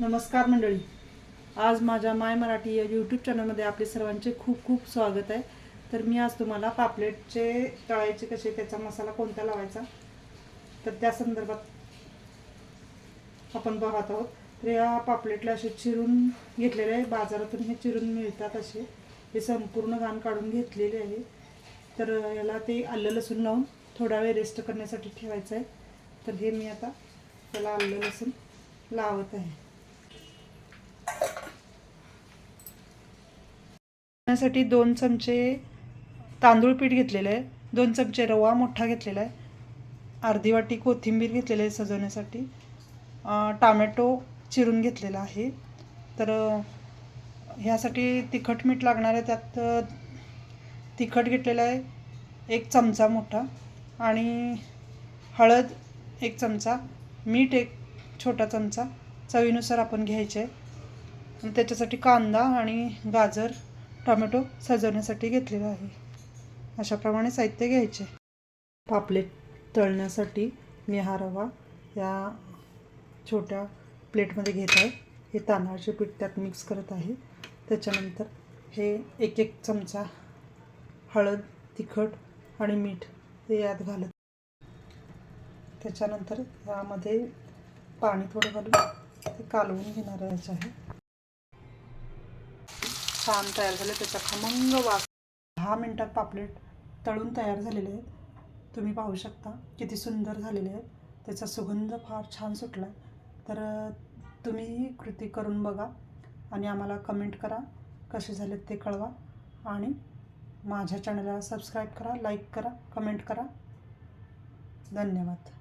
नमस्कार मंडळी. आज माझ्या माय मराठी या यूट्यूब चॅनलमध्ये आपले सर्वांचे खूप खूप स्वागत आहे. तर मी आज तुम्हाला पापलेटचे तळायचे कसे त्याचा मसाला कोणता लावायचा? तर त्या संदर्भात आपण पाहत आहोत. तर या पापलेटला असे चिरून घेतलेले आहे. बाजारातून हे चिरून मिळतात असे. हे संपूर्ण घाण काढून घेतलेले आहे. तर याला ते आलं लसूण लावून थोडा वेळ रेस्ट करण्यासाठी ठेवायचं आहे. तर हे मी आता त्याला आलं लसूण लावत आहे. साठी दोन चमचे तांदूळ पीठ घेतलेलं आहे. दोन चमचे रवा मोठा घेतलेला आहे. अर्धी वाटी कोथिंबीर घेतलेली आहे सजवण्यासाठी. टामॅटो चिरून घेतलेला आहे. तर ह्यासाठी तिखट मीठ लागणार आहे. त्यात तिखट घेतलेलं आहे. एक चमचा मोठा आणि हळद एक चमचा मीठ एक छोटा चमचा. चवीनुसार आपण घ्यायचे. आहे त्याच्यासाठी कांदा आणि गाजर टोमॅटो सजवण्यासाठी घेतलेला आहे. अशाप्रमाणे साहित्य घ्यायचे. पापलेट तळण्यासाठी मी हा रवा या छोट्या प्लेटमध्ये घेत आहे. हे तांदळाचे पीठ त्यात मिक्स करत आहे. त्याच्यानंतर हे एक एक चमचा हळद तिखट आणि मीठ हे यात घालत. त्याच्यानंतर यामध्ये पाणी थोडं घालून ते कालवून घेणार आहे छान तयार झाले. त्याचा खमंग वास. दहा मिनटात पापलेट तळून तयार झालेले आहेत. तुम्ही पाहू शकता किती सुंदर झालेले आहेत. त्याचा सुगंध फार छान सुटला आहे तर तुम्हीही तुम्ही ही कृती करून बघा आणि आम्हाला कमेंट करा. कसे झालेत ते कळवा. आणि माझ्या चॅनलला सबस्क्राईब करा लाईक करा कमेंट करा. धन्यवाद.